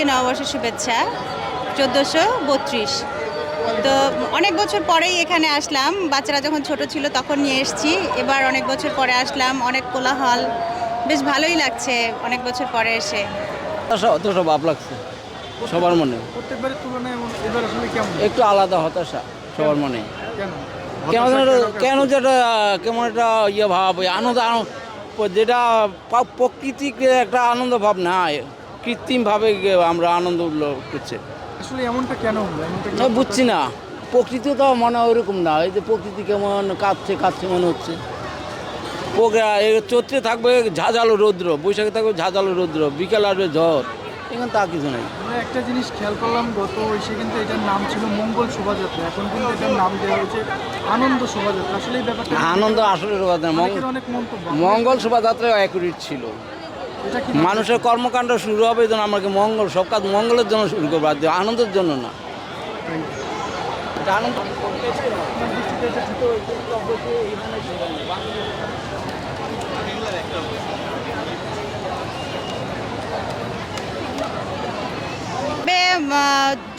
সবাইকে নববর্ষের শুভেচ্ছা চোদ্দোশো বত্রিশ। তো অনেক বছর পরেই এখানে আসলাম। বাচ্চারা যখন ছোট ছিল তখন নিয়ে এসেছি। এবার অনেক বছর পরে আসলাম অনেক কোলাহল। বেশ ভালোই লাগছে অনেক বছর পরে এসে। হতাশা হতাশা ভাব লাগছে সবার মনে। কেমন? একটু আলাদা হতাশা সবার মনে। কেন? কেন যেটা কেমন একটা ইয়ে ভাব আনন্দ আনন্দ যেটা প্রাকৃতিক একটা আনন্দ ভাব না কৃত্রিমভাবে আমরা আনন্দ উল্লাস করছে। আসলে এমনটা কেন না, বুঝছি না। প্রকৃতি তো মনে হয় ওরকম না। এই যে প্রকৃতি কেমন কাঁদছে কাঁদছে মনে হচ্ছে। চৈত্রে থাকবে ঝাঁঝালো রৌদ্র বৈশাখে থাকবে ঝাঁঝালো রৌদ্র বিকেল আসবে ঝড়। এখানে তা কিছু নেই। একটা জিনিস খেয়াল করলাম গত এসে কিন্তু এটার নাম ছিল মঙ্গল শোভাযাত্রা। এখন কিন্তু এটার নাম দেওয়া হয়েছে আনন্দ শোভাযাত্রা। আসলে এই ব্যাপারটা আনন্দ আসলে। অনেকের মঙ্গল শোভাযাত্রা অ্যাকুরেট ছিল। মানুষের কর্মকাণ্ড শুরু হবে জন্য আমাকে মঙ্গল, সব কাজ মঙ্গলের জন্য শুরু করব আর আনন্দের জন্য না।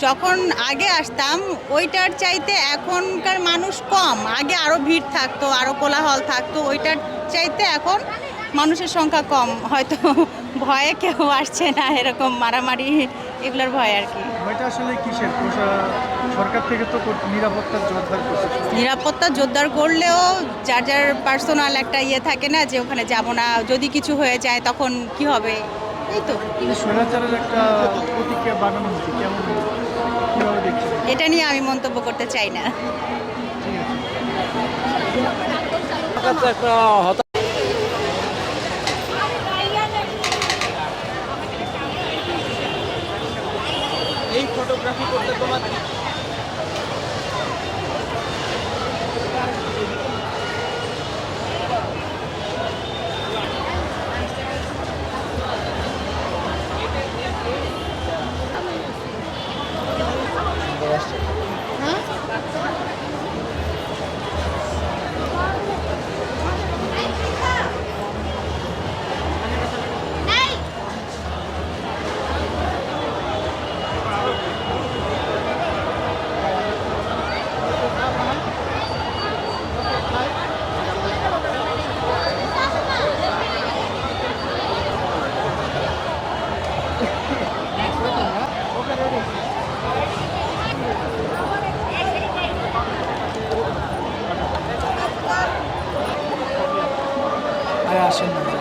যখন আগে আসতাম, ওইটার চাইতে এখনকার মানুষ কম। আগে আরও ভিড় থাকতো আরও কোলাহল থাকতো, ওইটার চাইতে এখন মানুষের সংখ্যা কম হয়তো ভয়ে কেউ আসছে না এরকম মারামারি এগুলোর ভয় আর কি। আসলে কিসের? সরকার থেকে তো নিরাপত্তার জোরদার নিরাপত্তা জোরদার করলেও যার যার পার্সোনাল একটা ইয়ে থাকে না যে ওখানে যাব না যদি কিছু হয়ে যায় তখন কি হবে? এই তো। কিন্তু একটা প্রতিক্রিয়া বানানো হচ্ছে কেমন? এটা নিয়ে আমি মন্তব্য করতে চাই না। আমার একটা হতাশ এই ফটোগ্রাফি করতে তোমার 大家是体。